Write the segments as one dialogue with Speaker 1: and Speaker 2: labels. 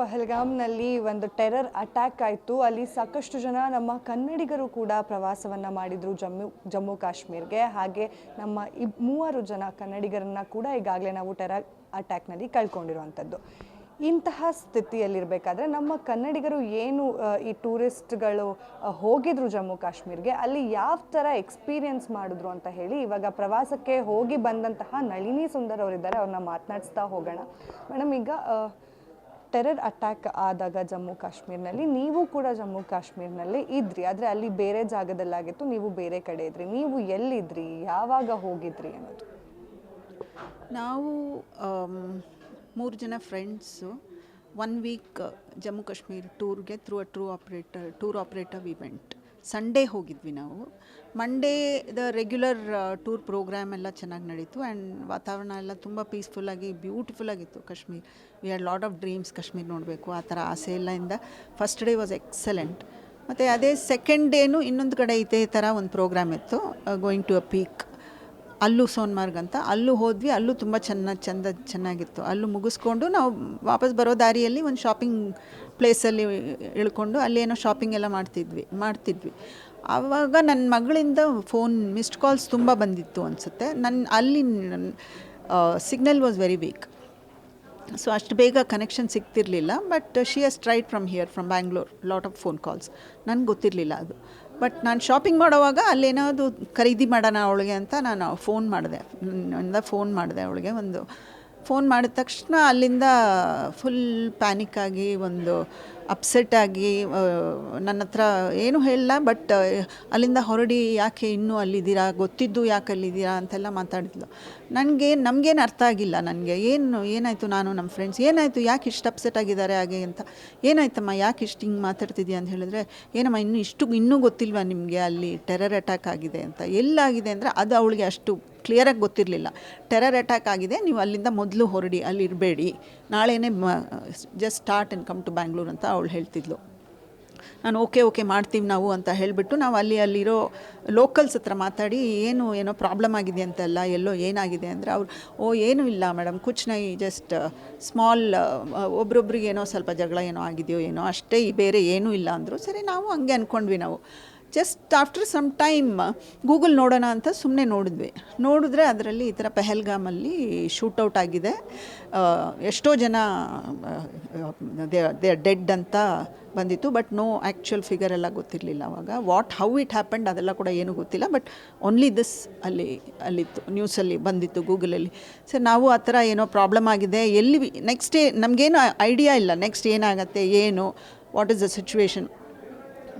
Speaker 1: ಪಹಲ್ಗಾಮ್ನಲ್ಲಿ ಒಂದು terror attack ಆಯಿತು. ಅಲ್ಲಿ ಸಾಕಷ್ಟು ಜನ ನಮ್ಮ ಕನ್ನಡಿಗರು ಕೂಡ ಪ್ರವಾಸವನ್ನು ಮಾಡಿದರು ಜಮ್ಮು ಜಮ್ಮು ಕಾಶ್ಮೀರ್ಗೆ. ಹಾಗೆ ನಮ್ಮ ಇಬ್, ಮೂವರು ಜನ ಕನ್ನಡಿಗರನ್ನು ಕೂಡ ಈಗಾಗಲೇ ನಾವು ಟೆರರ್ ಅಟ್ಯಾಕ್ನಲ್ಲಿ ಕಳ್ಕೊಂಡಿರುವಂಥದ್ದು. ಇಂತಹ ಸ್ಥಿತಿಯಲ್ಲಿರಬೇಕಾದ್ರೆ ನಮ್ಮ ಕನ್ನಡಿಗರು ಏನು ಈ ಟೂರಿಸ್ಟ್ಗಳು ಹೋಗಿದ್ರು ಜಮ್ಮು ಕಾಶ್ಮೀರ್ಗೆ, ಅಲ್ಲಿ ಯಾವ ಥರ ಎಕ್ಸ್ಪೀರಿಯನ್ಸ್ ಮಾಡಿದ್ರು ಅಂತ ಹೇಳಿ ಇವಾಗ ಪ್ರವಾಸಕ್ಕೆ ಹೋಗಿ ಬಂದಂತಹ ನಳಿನಿ ಸುಂದರ್ ಅವರಿದ್ದಾರೆ, ಅವ್ರನ್ನ ಮಾತನಾಡಿಸ್ತಾ ಹೋಗೋಣ. ಮೇಡಮ್, ಈಗ ಟೆರರ್ ಅಟ್ಯಾಕ್ ಆದಾಗ ಜಮ್ಮು ಕಾಶ್ಮೀರ್ನಲ್ಲಿ, ನೀವು ಕೂಡ ಜಮ್ಮು ಕಾಶ್ಮೀರ್ನಲ್ಲಿ ಇದ್ರಿ. ಆದರೆ ಅಲ್ಲಿ ಬೇರೆ ಜಾಗದಲ್ಲಾಗಿತ್ತು, ನೀವು ಬೇರೆ ಕಡೆ ಇದ್ರಿ. ನೀವು ಎಲ್ಲಿದ್ರಿ? ಯಾವಾಗ ಹೋಗಿದ್ರಿ ಅನ್ನೋದು.
Speaker 2: ನಾವು ಮೂರು ಜನ friends one week Jammu Kashmir ಟೂರ್ಗೆ through a true operator tour operator event Sunday ಹೋಗಿದ್ವಿ ನಾವು. Monday the regular tour program ಎಲ್ಲ ಚೆನ್ನಾಗಿ ನಡೀತು ಆ್ಯಂಡ್ ವಾತಾವರಣ ಎಲ್ಲ ತುಂಬ ಪೀಸ್ಫುಲ್ಲಾಗಿ ಬ್ಯೂಟಿಫುಲ್ಲಾಗಿತ್ತು Kashmir we are lot of dreams Kashmir ನೋಡಬೇಕು, ಆ ಥರ ಆಸೆ ಎಲ್ಲ ಇಂದ ಫಸ್ಟ್ ಡೇ ವಾಸ್ ಎಕ್ಸಲೆಂಟ್ ಮತ್ತು ಅದೇ ಸೆಕೆಂಡ್ ಡೇನು ಇನ್ನೊಂದು ಕಡೆ ಇದೇ ಥರ ಒಂದು ಪ್ರೋಗ್ರಾಮ್ ಇತ್ತು ಗೋಯಿಂಗ್ ಟು ಅ ಪೀಕ್ ಅಲ್ಲೂ ಸೋನ್ಮಾರ್ಗ್ ಅಂತ, ಅಲ್ಲೂ ಹೋದ್ವಿ, ಅಲ್ಲೂ ತುಂಬ ಚೆನ್ನ, ಚೆಂದ ಚೆನ್ನಾಗಿತ್ತು. ಅಲ್ಲೂ ಮುಗಿಸ್ಕೊಂಡು ನಾವು ವಾಪಸ್ ಬರೋ ದಾರಿಯಲ್ಲಿ ಒಂದು ಶಾಪಿಂಗ್ ಪ್ಲೇಸಲ್ಲಿ ಇಳ್ಕೊಂಡು ಅಲ್ಲೇನೋ ಶಾಪಿಂಗ್ ಎಲ್ಲ ಮಾಡ್ತಿದ್ವಿ ಮಾಡ್ತಿದ್ವಿ. ಆವಾಗ ನನ್ನ ಮಗಳಿಂದ ಫೋನ್ ಮಿಸ್ಡ್ ಕಾಲ್ಸ್ ತುಂಬ ಬಂದಿತ್ತು ಅನಿಸುತ್ತೆ. ನನ್ನ ಅಲ್ಲಿ signal was very weak so ಅಷ್ಟು ಬೇಗ connection ಸಿಗ್ತಿರ್ಲಿಲ್ಲ but she has tried from here from Bangalore lot of phone calls ನನಗೆ ಗೊತ್ತಿರಲಿಲ್ಲ ಅದು. ಬಟ್ ನಾನು ಶಾಪಿಂಗ್ ಮಾಡೋವಾಗ ಅಲ್ಲೇನಾದ್ರು ಖರೀದಿ ಮಾಡೋಣ ಅವಳಿಗೆ ಅಂತ ನಾನು ಫೋನ್ ಮಾಡಿದೆ. ಇಂದ ಫೋನ್ ಮಾಡಿದೆ ಅವಳಿಗೆ ಒಂದು ಫೋನ್ ಮಾಡಿದ ತಕ್ಷಣ ಅಲ್ಲಿಂದ ಫುಲ್ ಪ್ಯಾನಿಕ್ಕಾಗಿ ಒಂದು ಅಪ್ಸೆಟ್ ಆಗಿ ನನ್ನ ಹತ್ರ ಏನು ಹೇಳಲ್ಲ ಬಟ್ ಅಲ್ಲಿಂದ ಹೊರಡಿ ಯಾಕೆ ಇನ್ನೂ ಅಲ್ಲಿದ್ದೀರಾ, ಗೊತ್ತಿದ್ದು ಯಾಕೆ ಅಲ್ಲಿದ್ದೀರಾ ಅಂತೆಲ್ಲ ಮಾತಾಡಿದ್ಲು. ನನಗೆ, ನಮಗೇನು ಅರ್ಥ ಆಗಿಲ್ಲ ನನಗೆ. ಏನು, ಏನಾಯಿತು ನಾನು ನಮ್ಮ ಫ್ರೆಂಡ್ಸ್ ಏನಾಯಿತು? ಯಾಕೆ ಇಷ್ಟು ಅಪ್ಸೆಟ್ ಆಗಿದ್ದಾರೆ ಹಾಗೆ ಅಂತ. ಏನಾಯ್ತಮ್ಮ? ಯಾಕೆ ಇಷ್ಟು ಹಿಂಗೆ ಮಾತಾಡ್ತಿದ್ಯಾ ಅಂತ ಹೇಳಿದ್ರೆ, ಏನಮ್ಮ, ಇನ್ನೂ ಇಷ್ಟು, ಇನ್ನೂ ಗೊತ್ತಿಲ್ವಾ ನಿಮಗೆ ಅಲ್ಲಿ ಟೆರರ್ ಅಟ್ಯಾಕ್ ಆಗಿದೆ ಅಂತ? ಎಲ್ಲಾಗಿದೆ ಅಂದರೆ ಅದು ಅವಳಿಗೆ ಅಷ್ಟು ಕ್ಲಿಯರಾಗಿ ಗೊತ್ತಿರಲಿಲ್ಲ. ಟೆರರ್ ಅಟ್ಯಾಕ್ ಆಗಿದೆ, ನೀವು ಅಲ್ಲಿಂದ ಮೊದಲು ಹೊರಡಿ ಅಲ್ಲಿ ಇರಬೇಡಿ ನಾಳೆನೇ just start and come to Bangalore ಅಂತ ಅವಳು ಹೇಳ್ತಿದ್ಲು. ನಾನು ಓಕೆ ಓಕೆ ಮಾಡ್ತೀವಿ ನಾವು ಅಂತ ಹೇಳಿಬಿಟ್ಟು ನಾವು ಅಲ್ಲಿ, ಅಲ್ಲಿರೋ ಲೋಕಲ್ಸ್ ಹತ್ರ ಮಾತಾಡಿ, ಏನು, ಏನೋ ಪ್ರಾಬ್ಲಮ್ ಆಗಿದೆ ಅಂತೆಲ್ಲ, ಎಲ್ಲೋ ಏನಾಗಿದೆ? ಅಂದರೆ ಅವ್ರು, ಓ, ಏನೂ ಇಲ್ಲ ಮೇಡಮ್ ಕುಚ್ ನೈ ಜಸ್ಟ್ ಸ್ಮಾಲ್ ಒಬ್ರೊಬ್ರಿಗೆ ಏನೋ ಸ್ವಲ್ಪ ಜಗಳ ಏನೋ ಆಗಿದೆಯೋ ಏನೋ, ಅಷ್ಟೇ, ಬೇರೆ ಏನೂ ಇಲ್ಲ ಅಂದರು. ಸರಿ, ನಾವು ಹಂಗೆ ಅಂದ್ಕೊಂಡ್ವಿ ನಾವು. Just after some time Google ನೋಡೋಣ ಅಂತ ಸುಮ್ಮನೆ ನೋಡಿದ್ವಿ. ನೋಡಿದ್ರೆ ಅದರಲ್ಲಿ ಈ ಥರ ಪೆಹಲ್ಗಾಮಲ್ಲಿ ಶೂಟೌಟ್ ಆಗಿದೆ. ಎಷ್ಟೋ ಜನ ದೇ ಡೆಡ್ ಅಂತ ಬಂದಿತ್ತು, ಬಟ್ ನೋ ಆ್ಯಕ್ಚುಯಲ್ ಫಿಗರ್ ಎಲ್ಲ ಗೊತ್ತಿರಲಿಲ್ಲ ಅವಾಗ. ವಾಟ್, ಹೌ ಇಟ್ ಹ್ಯಾಪೆಂಡ್ ಅದೆಲ್ಲ ಕೂಡ ಏನೂ ಗೊತ್ತಿಲ್ಲ, ಬಟ್ ಓನ್ಲಿ ದಿಸ್ ಅಲ್ಲಿ, ಅಲ್ಲಿತ್ತು, ನ್ಯೂಸಲ್ಲಿ ಬಂದಿತ್ತು ಗೂಗಲಲ್ಲಿ. ಸರ್ ನಾವು ಆ ಥರ ಏನೋ ಪ್ರಾಬ್ಲಮ್ ಆಗಿದೆ. ಎಲ್ಲಿ ನೆಕ್ಸ್ಟ್ ಡೇ ನಮಗೇನು ಐಡಿಯಾ ಇಲ್ಲ, ನೆಕ್ಸ್ಟ್ ಏನಾಗುತ್ತೆ, ಏನು, what is the situation.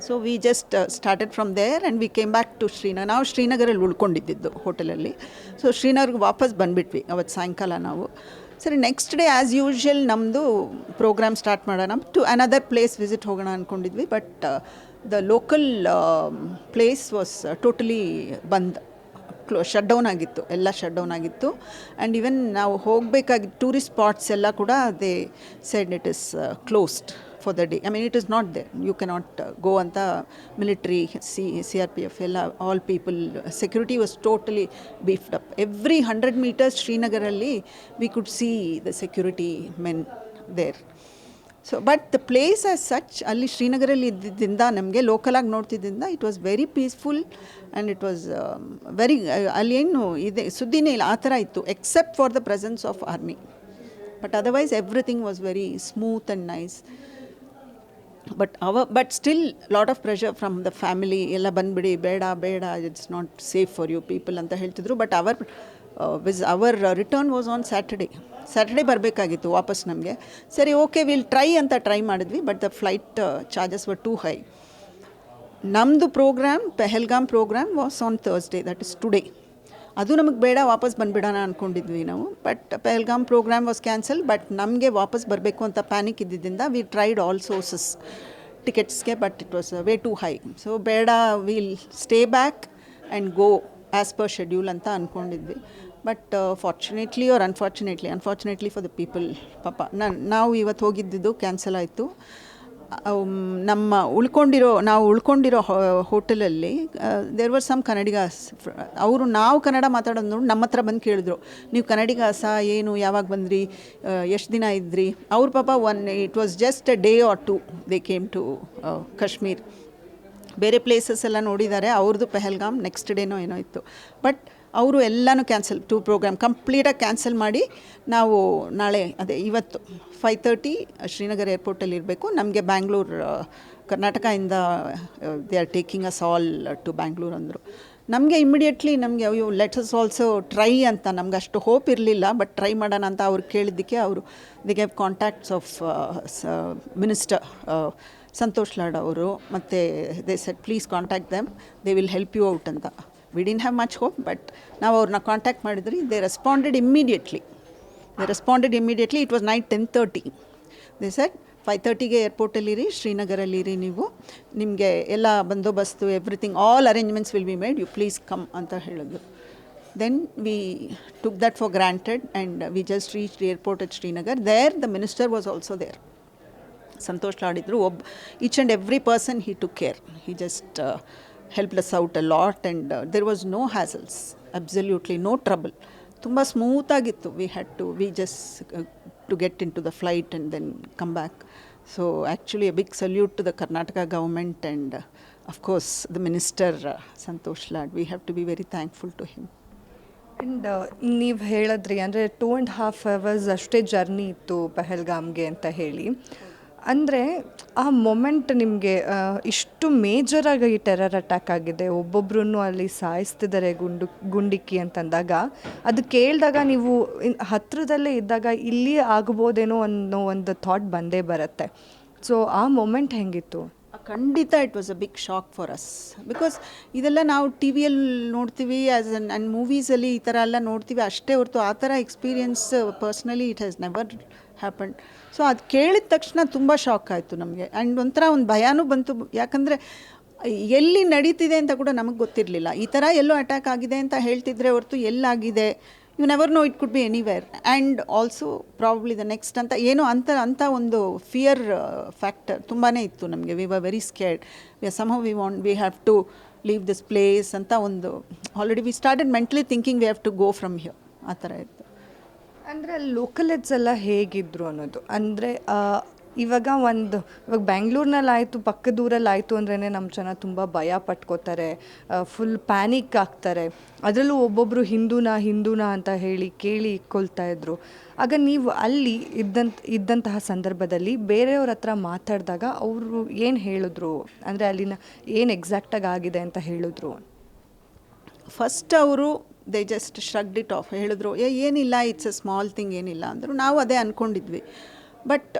Speaker 2: So we just started from there and we came back to Srinagar ನಾವು ಶ್ರೀನಗರಲ್ಲಿ ಉಳ್ಕೊಂಡಿದ್ದಿದ್ದು ಹೋಟೆಲಲ್ಲಿ ಸೊ ಶ್ರೀನಗರ್ಗೆ ವಾಪಸ್ ಬಂದುಬಿಟ್ವಿ ಅವತ್ತು ಸಾಯಂಕಾಲ ನಾವು. ಸರಿ ನೆಕ್ಸ್ಟ್ ಡೇ ಆ್ಯಸ್ ಯೂಶ್ವಲ್ ನಮ್ಮದು ಪ್ರೋಗ್ರಾಮ್ ಸ್ಟಾರ್ಟ್ ಮಾಡೋಣ. ಟು ಅನದರ್ ಪ್ಲೇಸ್ ವಿಸಿಟ್ ಹೋಗೋಣ ಅಂದ್ಕೊಂಡಿದ್ವಿ but the local place was totally bandh close shut down ಆಗಿತ್ತು, ಎಲ್ಲ ಶಟ್ ಡೌನ್ ಆಗಿತ್ತು. ಆ್ಯಂಡ್ ಈವನ್ ನಾವು ಹೋಗಬೇಕಾಗಿ ಟೂರಿಸ್ಟ್ ಸ್ಪಾಟ್ಸ್ ಎಲ್ಲ ಕೂಡ they side it is closed for the day I mean it is not they you cannot go ಅಂತ military C C R P F ಎಲ್ಲ all people security was totally beefed up every hundred metres ಶ್ರೀನಗರಲ್ಲಿ we could see the security men there so but the place as such ಅಲ್ಲಿ ಶ್ರೀನಗರಲ್ಲಿ ಇದ್ದಿದ್ದರಿಂದ ನಮಗೆ ಲೋಕಲಾಗಿ ನೋಡ್ತಿದ್ದರಿಂದ it was very peaceful and it was very ಅಲ್ಲಿ ಏನು ಇದೆ, ಸುದ್ದಿನೇ ಇಲ್ಲ, ಆ ಥರ ಇತ್ತು except for the presence of army but otherwise everything was very smooth and nice but ಅವ but still lot of pressure from the family ಎಲ್ಲ ಬಂದುಬಿಡಿ, ಬೇಡ ಬೇಡ it's not safe for you people ಅಂತ ಹೇಳ್ತಿದ್ರು. But our was our return was on Saturday Saturday ಬರಬೇಕಾಗಿತ್ತು ವಾಪಸ್ ನಮಗೆ. ಸರಿ ಓಕೆ ವಿಲ್ ಟ್ರೈ ಅಂತ ಟ್ರೈ ಮಾಡಿದ್ವಿ but the flight charges were too high ನಮ್ಮದು programme Pahalgam program was on Thursday that is today ಅದು ನಮಗೆ ಬೇಡ, ವಾಪಸ್ ಬಂದುಬಿಡೋಣ ಅಂದ್ಕೊಂಡಿದ್ವಿ ನಾವು. But Pahalgam program was cancel but ನಮಗೆ ವಾಪಸ್ ಬರಬೇಕು ಅಂತ ಪ್ಯಾನಿಕ್ ಇದ್ದಿದ್ದರಿಂದ we tried all sources ಟಿಕೆಟ್ಸ್ಗೆ but it was way too high so ಬೇಡ will stay back and go as per schedule ಅಂತ ಅಂದ್ಕೊಂಡಿದ್ವಿ but fortunately or unfortunately unfortunately for the people ಪಾಪ, ನಾನು, ನಾವು ಇವತ್ತು ಹೋಗಿದ್ದಿದ್ದು ಕ್ಯಾನ್ಸಲ್ ಆಯಿತು. ನಮ್ಮ ಉಳ್ಕೊಂಡಿರೋ, ನಾವು ಉಳ್ಕೊಂಡಿರೋ ಹೋಟೆಲಲ್ಲಿ ದೇರ್ ವರ್ ಸಮ್ ಕನ್ನಡಿಗಾಸ್ ಅವರು ನಾವು ಕನ್ನಡ ಮಾತಾಡೋದು ನೋಡಿ ನಮ್ಮ ಹತ್ರ ಬಂದು ಕೇಳಿದ್ರು. ನೀವು ಕನ್ನಡಿಗಾಸ ಏನು, ಯಾವಾಗ ಬಂದ್ರಿ? ಎಷ್ಟು ದಿನ ಇದ್ರಿ? ಅವ್ರ ಪಾಪ one it was just a day or two they came to Kashmir ಬೇರೆ ಪ್ಲೇಸಸ್ ಎಲ್ಲ ನೋಡಿದ್ದಾರೆ ಅವ್ರದ್ದು ಪೆಹಲ್ಗಾಮ್ ನೆಕ್ಸ್ಟ್ ಡೇನೋ ಏನೋ ಇತ್ತು. ಬಟ್ ಅವರು ಎಲ್ಲನೂ ಕ್ಯಾನ್ಸಲ್, ಟೂ ಪ್ರೋಗ್ರಾಮ್ ಕಂಪ್ಲೀಟಾಗಿ ಕ್ಯಾನ್ಸಲ್ ಮಾಡಿ ನಾವು ನಾಳೆ, ಅದೇ ಇವತ್ತು ಫೈವ್ ತರ್ಟಿ ಶ್ರೀನಗರ್ ಏರ್ಪೋರ್ಟಲ್ಲಿ ಇರಬೇಕು. ನಮಗೆ ಬ್ಯಾಂಗ್ಳೂರ್ ಕರ್ನಾಟಕದಿಂದ they are taking us all to Bangalore ಅಂದರು. ನಮಗೆ ಇಮಿಡಿಯೇಟ್ಲಿ ನಮಗೆ ಅಯ್ಯೋ ಲೆಟ್ಸ್ ಆಲ್ಸೋ ಟ್ರೈ ಅಂತ ನಮ್ಗೆ ಅಷ್ಟು ಹೋಪ್ ಇರಲಿಲ್ಲ ಬಟ್ ಟ್ರೈ ಮಾಡೋಣ ಅಂತ ಅವ್ರು ಕೇಳಿದ್ದಕ್ಕೆ ಅವರು they gave contacts of minister Santosh Lad ಅವರು, ಮತ್ತು they said please contact them they will help you out ಅಂತ. We didn't have much hope but ನಾವು ಅವ್ರನ್ನ ಕಾಂಟ್ಯಾಕ್ಟ್ ಮಾಡಿದ್ರಿ. They responded immediately they responded immediately it was night ten thirty they said five ತರ್ಟಿಗೆ ಏರ್ಪೋರ್ಟಲ್ಲಿರಿ ಶ್ರೀನಗರಲ್ಲಿರಿ ನೀವು. ನಿಮಗೆ ಎಲ್ಲ bandobast everything all arrangements will be made you please come ಅಂತ ಹೇಳಿದ್ರು. Then we took that for granted and we just reach airport at Srinagar there the minister was also there Santosh ಲಾಡಿದ್ರು. ಒಬ್ಬ each and every person he took care he just help us out a lot and there was no hassles absolutely no trouble ತುಂಬ ಸ್ಮೂತಾಗಿತ್ತು we had to we just to get into the flight and then come back so actually a big salute to the Karnataka government and of course the minister Santosh Lad we have to be very thankful to him
Speaker 1: and ನೀವು ಹೇಳಿದ್ರಿ, ಅಂದರೆ two and half hours ಅಷ್ಟೇ journey ಇತ್ತು ಪಹಲ್ಗಾಮ್ಗೆ ಅಂತ ಹೇಳಿ. ಅಂದರೆ ಆ ಮೊಮೆಂಟ್ ನಿಮಗೆ ಇಷ್ಟು ಮೇಜರಾಗಿ ಈ ಟೆರರ್ ಅಟ್ಯಾಕ್ ಆಗಿದೆ. ಒಬ್ಬೊಬ್ರು ಅಲ್ಲಿ ಸಾಯಿಸ್ತಿದ್ದಾರೆ ಗುಂಡು, ಗುಂಡಿಕ್ಕಿ ಅಂತಂದಾಗ. ಅದು ಕೇಳಿದಾಗ ನೀವು ಹತ್ರದಲ್ಲೇ ಇದ್ದಾಗ ಇಲ್ಲಿ ಆಗ್ಬೋದೇನೋ ಅನ್ನೋ ಒಂದು ಥಾಟ್ ಬಂದೇ ಬರುತ್ತೆ. ಸೊ ಆ ಮೊಮೆಂಟ್ ಹೆಂಗಿತ್ತು?
Speaker 2: ಖಂಡಿತ it was a big shock for us because ಇದೆಲ್ಲ ನಾವು ಟಿ ವಿಯಲ್ಲಿ ನೋಡ್ತೀವಿ ಆ್ಯಸ್ ಅನ್ ಆ್ಯಂಡ್ ಮೂವೀಸಲ್ಲಿ ಈ ಥರ ಎಲ್ಲ ನೋಡ್ತೀವಿ. ಅಷ್ಟೇ ಹೊರತು ಆ ಥರ experience personally it has never happen so ಅದು ಕೇಳಿದ ತಕ್ಷಣ ತುಂಬ ಶಾಕ್ ಆಯಿತು ನಮಗೆ. ಆ್ಯಂಡ್ ಒಂಥರ ಒಂದು ಭಯನೂ ಬಂತು. ಯಾಕಂದರೆ, ಎಲ್ಲಿ ನಡೀತಿದೆ ಅಂತ ಕೂಡ ನಮಗೆ ಗೊತ್ತಿರಲಿಲ್ಲ. ಈ ಥರ ಎಲ್ಲೋ ಅಟ್ಯಾಕ್ ಆಗಿದೆ ಅಂತ ಹೇಳ್ತಿದ್ರೆ ಹೊರತು ಎಲ್ಲಾಗಿದೆ? You never know it could be anywhere and also probably the next ಅಂತ, ಏನೋ ಅಂತ ಅಂತ ಒಂದು ಫಿಯರ್ ಫ್ಯಾಕ್ಟರ್ ತುಂಬಾ ಇತ್ತು ನಮಗೆ. We were very scared we are some we want we have to leave this place ಅಂತ ಒಂದು already we started mentally thinking we have to go from here ಆ ಥರ ಇತ್ತು.
Speaker 1: ಅಂದರೆ ಲೋಕಲೆಟ್ಸ್ ಎಲ್ಲ ಹೇಗಿದ್ರು ಅನ್ನೋದು. ಅಂದರೆ ಇವಾಗ ಒಂದು, ಇವಾಗ ಬ್ಯಾಂಗ್ಳೂರ್ನಲ್ಲಿ ಆಯಿತು ಪಕ್ಕದೂರಲ್ಲಿ ಆಯಿತು ಅಂದ್ರೇ ನಮ್ಮ ಜನ ತುಂಬ ಭಯ ಪಟ್ಕೋತಾರೆ ಫುಲ್ ಪ್ಯಾನಿಕ್ ಆಗ್ತಾರೆ. ಅದರಲ್ಲೂ ಒಬ್ಬೊಬ್ಬರು ಹಿಂದೂನಾ ಹಿಂದೂನಾ ಅಂತ ಹೇಳಿ ಕೇಳಿ ಇಕ್ಕೊಳ್ತಾ ಇದ್ರು. ಆಗ ನೀವು ಅಲ್ಲಿ ಇದ್ದಂತ, ಇದ್ದಂತಹ ಸಂದರ್ಭದಲ್ಲಿ ಬೇರೆಯವ್ರ ಹತ್ರ ಮಾತಾಡಿದಾಗ ಅವರು ಏನು ಹೇಳಿದ್ರು? ಅಂದರೆ ಅಲ್ಲಿನ ಏನು ಎಕ್ಸಾಕ್ಟಾಗಿ ಆಗಿದೆ ಅಂತ ಹೇಳಿದ್ರು?
Speaker 2: ಫಸ್ಟ್ ಅವರು they just shrugged it off ಹೇಳಿದ್ರು, ಏ, ಏನಿಲ್ಲ ಇಟ್ಸ್ ಅ ಸ್ಮಾಲ್ ಥಿಂಗ್ ಏನಿಲ್ಲ. ಅಂದರು, ನಾವು ಅದೇ ಅಂದ್ಕೊಂಡಿದ್ವಿ but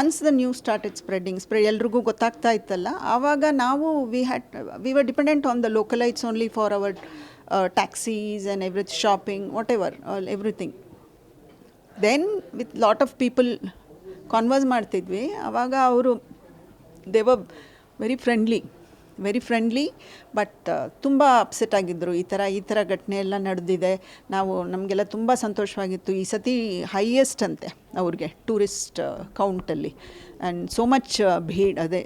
Speaker 2: once the news it spreading ಸ್ಪ್ರೆ ಎಲ್ರಿಗೂ ಗೊತ್ತಾಗ್ತಾ ಇತ್ತಲ್ಲ, ಆವಾಗ ನಾವು we had we were dependent on the localites only for our taxis and every shopping whatever everything then with lot of people converse ಮಾಡ್ತಿದ್ವಿ. ಆವಾಗ ಅವರು they very friendly very friendly but ತುಂಬ upset ಆಗಿದ್ದರು ಈ ಥರ ಈ ಥರ ಘಟನೆ ಎಲ್ಲ ನಡೆದಿದೆ. ನಾವು, ನಮಗೆಲ್ಲ ತುಂಬ ಸಂತೋಷವಾಗಿತ್ತು. ಈ ಸತಿ ಹೈಯೆಸ್ಟ್ ಅಂತೆ ಅವ್ರಿಗೆ ಟೂರಿಸ್ಟ್ ಕೌಂಟಲ್ಲಿ ಆ್ಯಂಡ್ ಸೋ ಮಚ್ ಭೀಡ್, ಅದೇ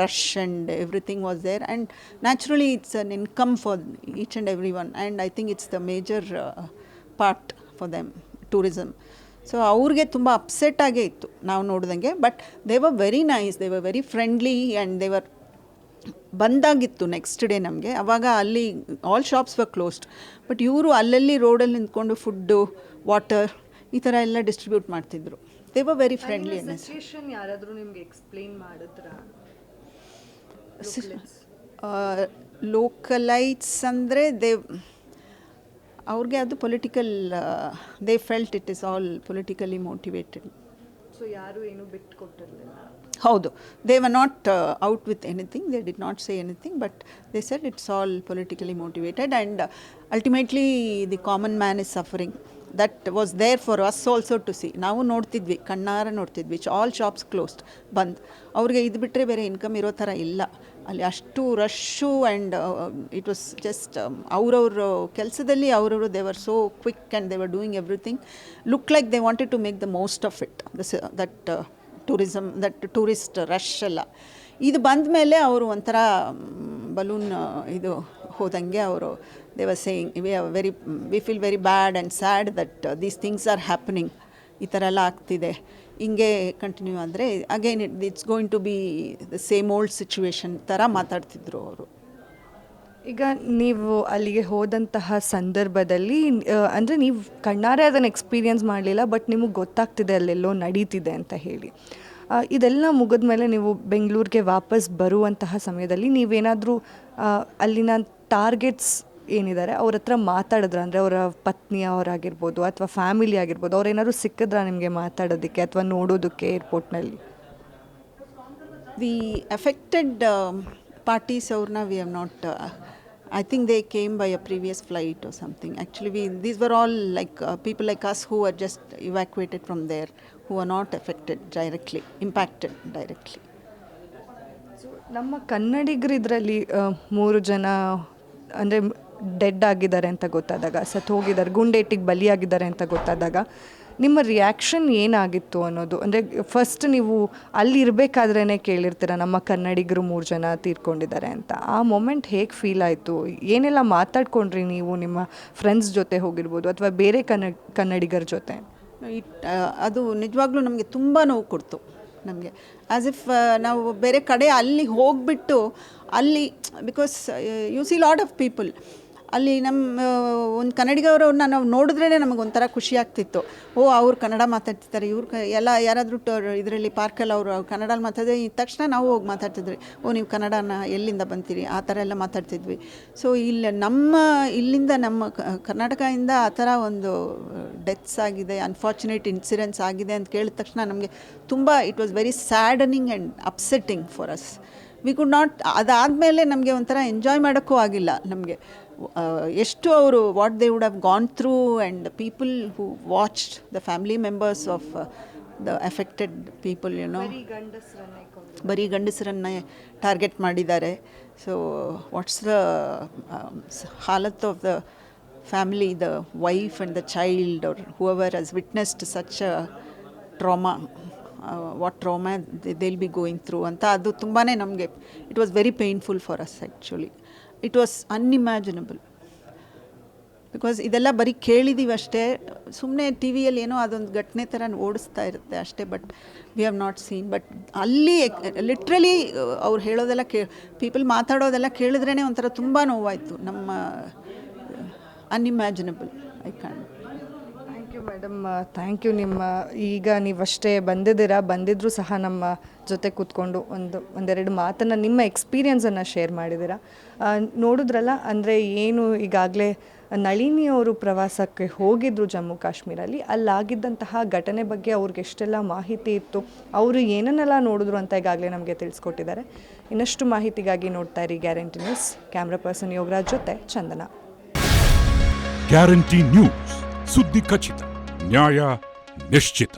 Speaker 2: rush and everything was there and naturally it's an income for each and every one and I think it's the major part for them tourism so ಅವ್ರಿಗೆ ತುಂಬ upset ಆಗೇ ಇತ್ತು, ನಾವು ನೋಡ್ದಂಗೆ. But they were very nice they were very friendly and they were ಬಂದಾಗಿತ್ತು next day ನಮಗೆ. ಅವಾಗ ಅಲ್ಲಿ all shops were closed but ಇವರು ಅಲ್ಲಲ್ಲಿ ರೋಡಲ್ಲಿ ನಿಂತ್ಕೊಂಡು ಫುಡ್ಡು ವಾಟರ್ ಈ ಥರ ಎಲ್ಲ ಡಿಸ್ಟ್ರಿಬ್ಯೂಟ್ ಮಾಡ್ತಿದ್ರು. They were very friendly
Speaker 1: situation ಯಾರಾದರೂ ನಿಮ್ಗೆ ಎಕ್ಸ್ಪ್ಲೇನ್ ಮಾಡಿದ್ರ?
Speaker 2: ಲೋಕಲೈಟ್ಸ್ ಅಂದರೆ ದೇ ಅವ್ರಿಗೆ ಅದು political they felt it is all politically motivated
Speaker 1: so ಯಾರು ಏನು ಬಿಟ್ಟು ಕೊಟ್ಟಿರಲಿಲ್ಲ
Speaker 2: ಹೌದು. They were not out with anything they did not say anything but they said it's all politically motivated and ultimately the common man is suffering that was there for us also to see ನಾವು ನೋಡ್ತಿದ್ವಿ, ಕಣ್ಣಾರ ನೋಡ್ತಿದ್ವಿ all shops closed ಬಂದ್. ಅವ್ರಿಗೆ ಇದು ಬಿಟ್ಟರೆ ಬೇರೆ income ಇರೋ ಥರ ಇಲ್ಲ. ಅಲ್ಲಿ ಅಷ್ಟು rush and it was just ಅವ್ರವ್ರ ಕೆಲಸದಲ್ಲಿ ಅವರವರು they were so quick and they were doing everything look like they wanted to make the most of it that tourism that tourist rush ಎಲ್ಲ. ಇದು ಬಂದ ಮೇಲೆ ಅವರು ಒಂಥರ ಬಲೂನ್ ಇದು ಹೋದಂಗೆ ಅವರು they were saying we are very we feel very bad and sad that these things are happening ಈ ಥರ ಎಲ್ಲ ಆಗ್ತಿದೆ. ಹಿಂಗೆ ಕಂಟಿನ್ಯೂ ಅಂದರೆ again it it's going to be the same old situation ಥರ ಮಾತಾಡ್ತಿದ್ರು ಅವರು.
Speaker 1: ಈಗ ನೀವು ಅಲ್ಲಿಗೆ ಹೋದಂತಹ ಸಂದರ್ಭದಲ್ಲಿ ಅಂದರೆ ನೀವು ಕಣ್ಣಾರೆ ಅದನ್ನು ಎಕ್ಸ್ಪೀರಿಯನ್ಸ್ ಮಾಡಲಿಲ್ಲ ಬಟ್ ನಿಮಗೆ ಗೊತ್ತಾಗ್ತಿದೆ ಅಲ್ಲೆಲ್ಲೋ ನಡೀತಿದೆ ಅಂತ ಹೇಳಿ. ಇದೆಲ್ಲ ಮುಗಿದ ಮೇಲೆ ನೀವು ಬೆಂಗಳೂರಿಗೆ ವಾಪಸ್ ಬರುವಂತಹ ಸಮಯದಲ್ಲಿ ನೀವೇನಾದರೂ ಅಲ್ಲಿನ ಟಾರ್ಗೆಟ್ಸ್ ಏನಿದ್ದಾರೆ ಅವ್ರ ಹತ್ರ ಮಾತಾಡಿದ್ರ, ಅಂದರೆ ಅವರ ಪತ್ನಿ ಅವರಾಗಿರ್ಬೋದು ಅಥವಾ ಫ್ಯಾಮಿಲಿ ಆಗಿರ್ಬೋದು ಅವ್ರೇನಾದ್ರು ಸಿಕ್ಕಿದ್ರ ನಿಮಗೆ ಮಾತಾಡೋದಕ್ಕೆ ಅಥವಾ ನೋಡೋದಕ್ಕೆ ಏರ್ಪೋರ್ಟ್ನಲ್ಲಿ
Speaker 2: ವಿ ಎಫೆಕ್ಟೆಡ್ ಪಾರ್ಟೀಸ್ ಅವ್ರನ್ನ we have not I think they came by a previous flight or something. Actually, we these were all like uh, people like us who were just evacuated from there, who are not affected directly, impacted directly.
Speaker 1: So, ನಮ್ಮ ಕನ್ನಡಿಗರು ಇದರಲ್ಲಿ ಮೂರು ಜನ ಅಂದರೆ dead ಆಗಿದ್ದಾರೆ ಅಂತ ಗೊತ್ತಾದಾಗ ಸತ್ತು ಹೋಗಿದ್ದಾರೆ ಗುಂಡೇಟಿಗೆ ಬಲಿಯಾಗಿದ್ದಾರೆ ಅಂತ ಗೊತ್ತಾದಾಗ ನಿಮ್ಮ ರಿಯಾಕ್ಷನ್ ಏನಾಗಿತ್ತು ಅನ್ನೋದು? ಅಂದರೆ ಫಸ್ಟ್ ನೀವು ಅಲ್ಲಿ ಇರಬೇಕಾದ್ರೇ ಕೇಳಿರ್ತೀರ, ನಮ್ಮ ಕನ್ನಡಿಗರು ಮೂರು ಜನ ತೀರ್ಕೊಂಡಿದ್ದಾರೆ ಅಂತ? ಆ ಮೊಮೆಂಟ್ ಹೇಗೆ ಫೀಲ್ ಆಯಿತು? ಏನೆಲ್ಲ ಮಾತಾಡ್ಕೊಂಡ್ರಿ ನೀವು ನಿಮ್ಮ ಫ್ರೆಂಡ್ಸ್ ಜೊತೆ ಹೋಗಿರ್ಬೋದು, ಅಥವಾ ಬೇರೆ ಕನ್ನ, ಕನ್ನಡಿಗರ ಜೊತೆ?
Speaker 2: ಇಟ್ ಅದು ನಿಜವಾಗ್ಲೂ ನಮಗೆ ತುಂಬ ನೋವು ಕೊಡ್ತು ನಮಗೆ. ಆ್ಯಸ್ ಇಫ್ ನಾವು ಬೇರೆ ಕಡೆ ಅಲ್ಲಿ ಹೋಗಿಬಿಟ್ಟು ಅಲ್ಲಿ because you see lot of people ಅಲ್ಲಿ ನಮ್ಮ ಒಂದು ಕನ್ನಡಿಗರವ್ರನ್ನ ನಾವು ನೋಡಿದ್ರೇ ನಮಗೆ ಒಂಥರ ಖುಷಿ ಆಗ್ತಿತ್ತು. ಓ, ಅವ್ರು ಕನ್ನಡ ಮಾತಾಡ್ತಿದ್ದಾರೆ, ಇವ್ರು ಎಲ್ಲ ಯಾರಾದರೂ ಇದರಲ್ಲಿ ಪಾರ್ಕಲ್ಲಿ ಅವರು ಕನ್ನಡಲ್ಲಿ ಮಾತಾಡಿದ್ರೆ ಈ ತಕ್ಷಣ ನಾವು ಹೋಗಿ ಮಾತಾಡ್ತಿದ್ವಿ. ಓ, ನೀವು ಕನ್ನಡನ ಎಲ್ಲಿಂದ ಬಂತೀರಿ? ಆ ಥರ ಎಲ್ಲ ಮಾತಾಡ್ತಿದ್ವಿ. ಸೊ, ಇಲ್ಲಿ, ನಮ್ಮ, ಇಲ್ಲಿಂದ ನಮ್ಮ ಕರ್ನಾಟಕದಿಂದ ಆ ಥರ ಒಂದು ಡೆತ್ಸ್ ಆಗಿದೆ, ಅನ್ಫಾರ್ಚುನೇಟ್ ಇನ್ಸಿಡೆನ್ಸ್ ಆಗಿದೆ ಅಂತ ಕೇಳಿದ ತಕ್ಷಣ ನಮಗೆ ತುಂಬ, it was very saddening and upsetting for us. We could not, ಅದಾದಮೇಲೆ ನಮಗೆ ಒಂಥರ ಎಂಜಾಯ್ ಮಾಡೋಕ್ಕೂ ಆಗಿಲ್ಲ ನಮಗೆ. ಎಷ್ಟು ಅವರು what they would have gone through and people who watched the family members of the affected people you know ಬರೀ ಗಂಡಸರನ್ನೇ ಟಾರ್ಗೆಟ್ ಮಾಡಿದ್ದಾರೆ. So what's the ಹಾಲತ್ of the family the wife and the child ಅವ್ರ whoever has witnessed such trauma what trauma they'll be going through ಅಂತ. ಅದು ತುಂಬಾ ನಮಗೆ it was very painful for us actually it was unimaginable because ಇದೆಲ್ಲ ಬರೀ ಕೇಳಿದ್ದೀವಿ ಅಷ್ಟೇ. ಸುಮ್ಮನೆ ಟಿ ವಿಯಲ್ಲಿ ಏನೋ ಅದೊಂದು ಘಟನೆ ಥರ ಓಡಿಸ್ತಾ ಇರುತ್ತೆ ಅಷ್ಟೇ but we have not seen but ಅಲ್ಲಿ ಲಿಟ್ರಲಿ ಅವ್ರು ಹೇಳೋದೆಲ್ಲ ಕೇ ಪೀಪಲ್ ಮಾತಾಡೋದೆಲ್ಲ ಕೇಳಿದ್ರೇ ಒಂಥರ ತುಂಬ ನೋವಾಯಿತು. ನಮ್ಮ unimaginable
Speaker 1: I you madam thank you ನಿಮ್ಮ, ಈಗ ನೀವಷ್ಟೇ ಬಂದಿದ್ದೀರಾ? ಬಂದಿದ್ರು ಸಹ ನಮ್ಮ ಜೊತೆ ಕೂತ್ಕೊಂಡು ಒಂದು, ಒಂದೆರಡು ಮಾತನ್ನು ನಿಮ್ಮ ಎಕ್ಸ್ಪೀರಿಯನ್ಸನ್ನು ಶೇರ್ ಮಾಡಿದ್ದೀರಾ? ನೋಡಿದ್ರಲ್ಲ, ಅಂದರೆ ಏನು ಈಗಾಗಲೇ ನಳಿನಿ ಅವರು ಪ್ರವಾಸಕ್ಕೆ ಹೋಗಿದ್ರು ಜಮ್ಮು ಕಾಶ್ಮೀರಲ್ಲಿ. ಅಲ್ಲಾಗಿದ್ದಂತಹ ಘಟನೆ ಬಗ್ಗೆ ಅವ್ರಿಗೆ ಎಷ್ಟೆಲ್ಲ ಮಾಹಿತಿ ಇತ್ತು, ಅವರು ಏನನ್ನೆಲ್ಲ ನೋಡಿದ್ರು ಅಂತ ಈಗಾಗಲೇ ನಮಗೆ ತಿಳಿಸ್ಕೊಟ್ಟಿದ್ದಾರೆ. ಇನ್ನಷ್ಟು ಮಾಹಿತಿಗಾಗಿ ನೋಡ್ತಾ ಇರಿ guarantee news. Camera person Yograj ಜೊತೆ ಚಂದನ.
Speaker 3: ಗ್ಯಾರಂಟಿ ನ್ಯೂಸ್, ಸುದ್ದಿ ಖಚಿತ. ನ್ಯಾಯ ನಿಶ್ಚಿತ